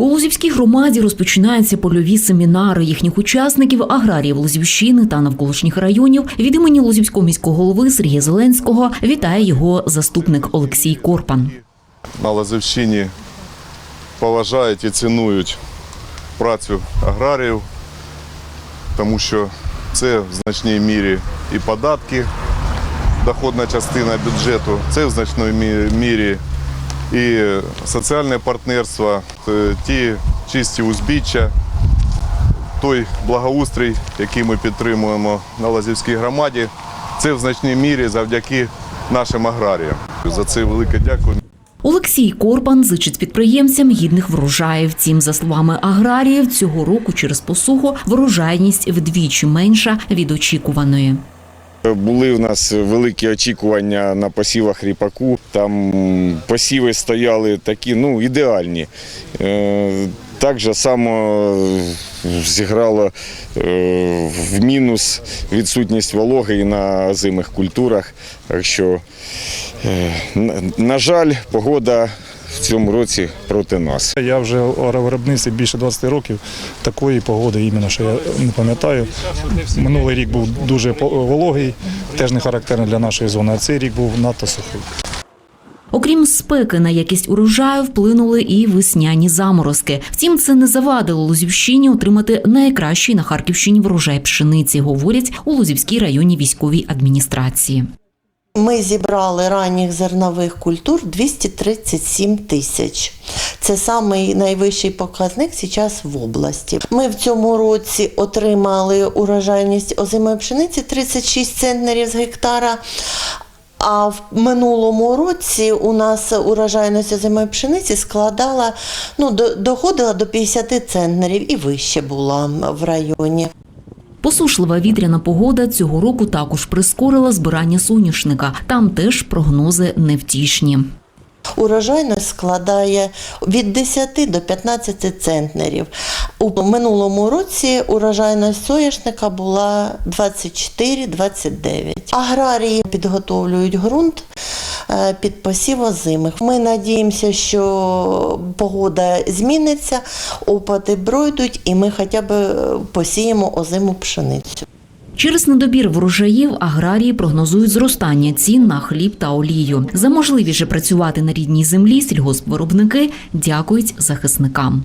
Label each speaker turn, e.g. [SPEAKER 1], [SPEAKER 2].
[SPEAKER 1] У Лузівській громаді розпочинаються польові семінари їхніх учасників, аграріїв Лузівщини та навколишніх районів. Від імені Лузівського міського голови Сергія Зеленського вітає його заступник Олексій Корпан.
[SPEAKER 2] на Лазівщині поважають і цінують працю аграріїв, тому що це в значній мірі і податки, доходна частина бюджету, це в значній мірі і соціальне партнерство, е, ті чисті узбіччя, той благоустрій, який ми підтримуємо на Лазівській громаді, це в значній мірі завдяки нашим аграріям. За це велике дякую.
[SPEAKER 1] Олексій Корпан зичить підприємцям гідних врожаїв. Втім, за словами аграріїв, цього року через посуху врожайність вдвічі менша від очікуваної.
[SPEAKER 3] Були в нас великі очікування на посівах ріпаку. Там посіви стояли такі, ну, ідеальні. Е, Так же само зіграло е, в мінус відсутність вологи і на озимих культурах. Так що, е, на- на жаль, погода в цьому році проти нас.
[SPEAKER 4] Я вже у виробництві більше 20 років такої погоди, іменно що я не пам'ятаю. Минулий рік був дуже вологий, теж не характерний для нашої зони, а цей рік був надто сухий.
[SPEAKER 1] Окрім спеки, на якість урожаю вплинули і весняні заморозки. Втім, це не завадило Лузівщині отримати найкращий на Харківщині врожай пшениці, говорять у Лузівській районній військовій адміністрації.
[SPEAKER 5] Ми зібрали ранніх зернових культур 237 тисяч. Це самий найвищий показник зараз в області. Ми в цьому році отримали урожайність озимої пшениці 36 центнерів з гектара. А в минулому році у нас урожайність озимої пшениці складала, ну, доходила до 50 центнерів і вище була в районі.
[SPEAKER 1] Посушлива вітряна погода цього року також прискорила збирання соняшника. Там теж прогнози невтішні.
[SPEAKER 5] Урожайність складає від 10 до 15 центнерів. У минулому році урожайність соняшника була 24-29. Аграрії підготовлюють ґрунт е, під посів озимих. Ми надіємося, що погода зміниться, опади пройдуть і ми хоча б е, посіємо озиму пшеницю.
[SPEAKER 1] Через недобір врожаїв аграрії прогнозують зростання цін на хліб та олію. За можливість же працювати на рідній землі сільгоспвиробники дякують захисникам.